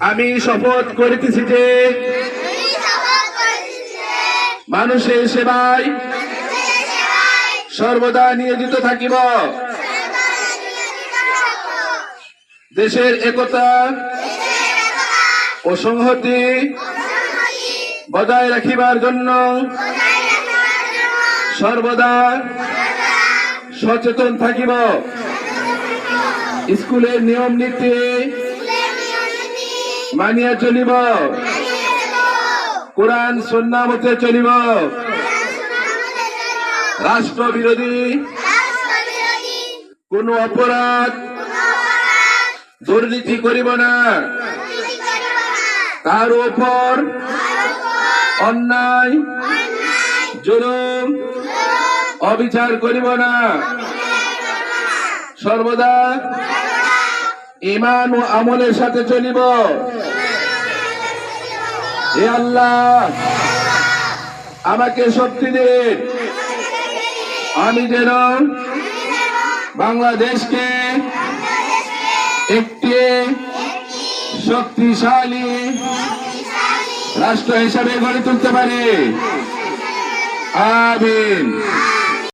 আমি শপথ করিতেছি যে মানুষের সেবায় সর্বদা নিয়োজিত থাকিব। দেশের একতা ও সংহতি বজায় রাখিবার জন্য সর্বদা সচেতন থাকিব। স্কুলের নিয়ম নীতি মানিয়া চলিব। কোরআন, সন্না মতে চলিব। রাষ্ট্র বিরোধী কোন অপরাধ দুর্নীতি করিব না। তার উপর অন্যায়, জুলুম, অবিচার করিব না। সর্বদা ইমান ও আমলের সাথে চলিব। হে আল্লাহ, আমাকে শক্তি দিন আমি যেন বাংলাদেশকে একটি শক্তিশালী রাষ্ট্র হিসাবে গড়ে তুলতে পারি। আমিন।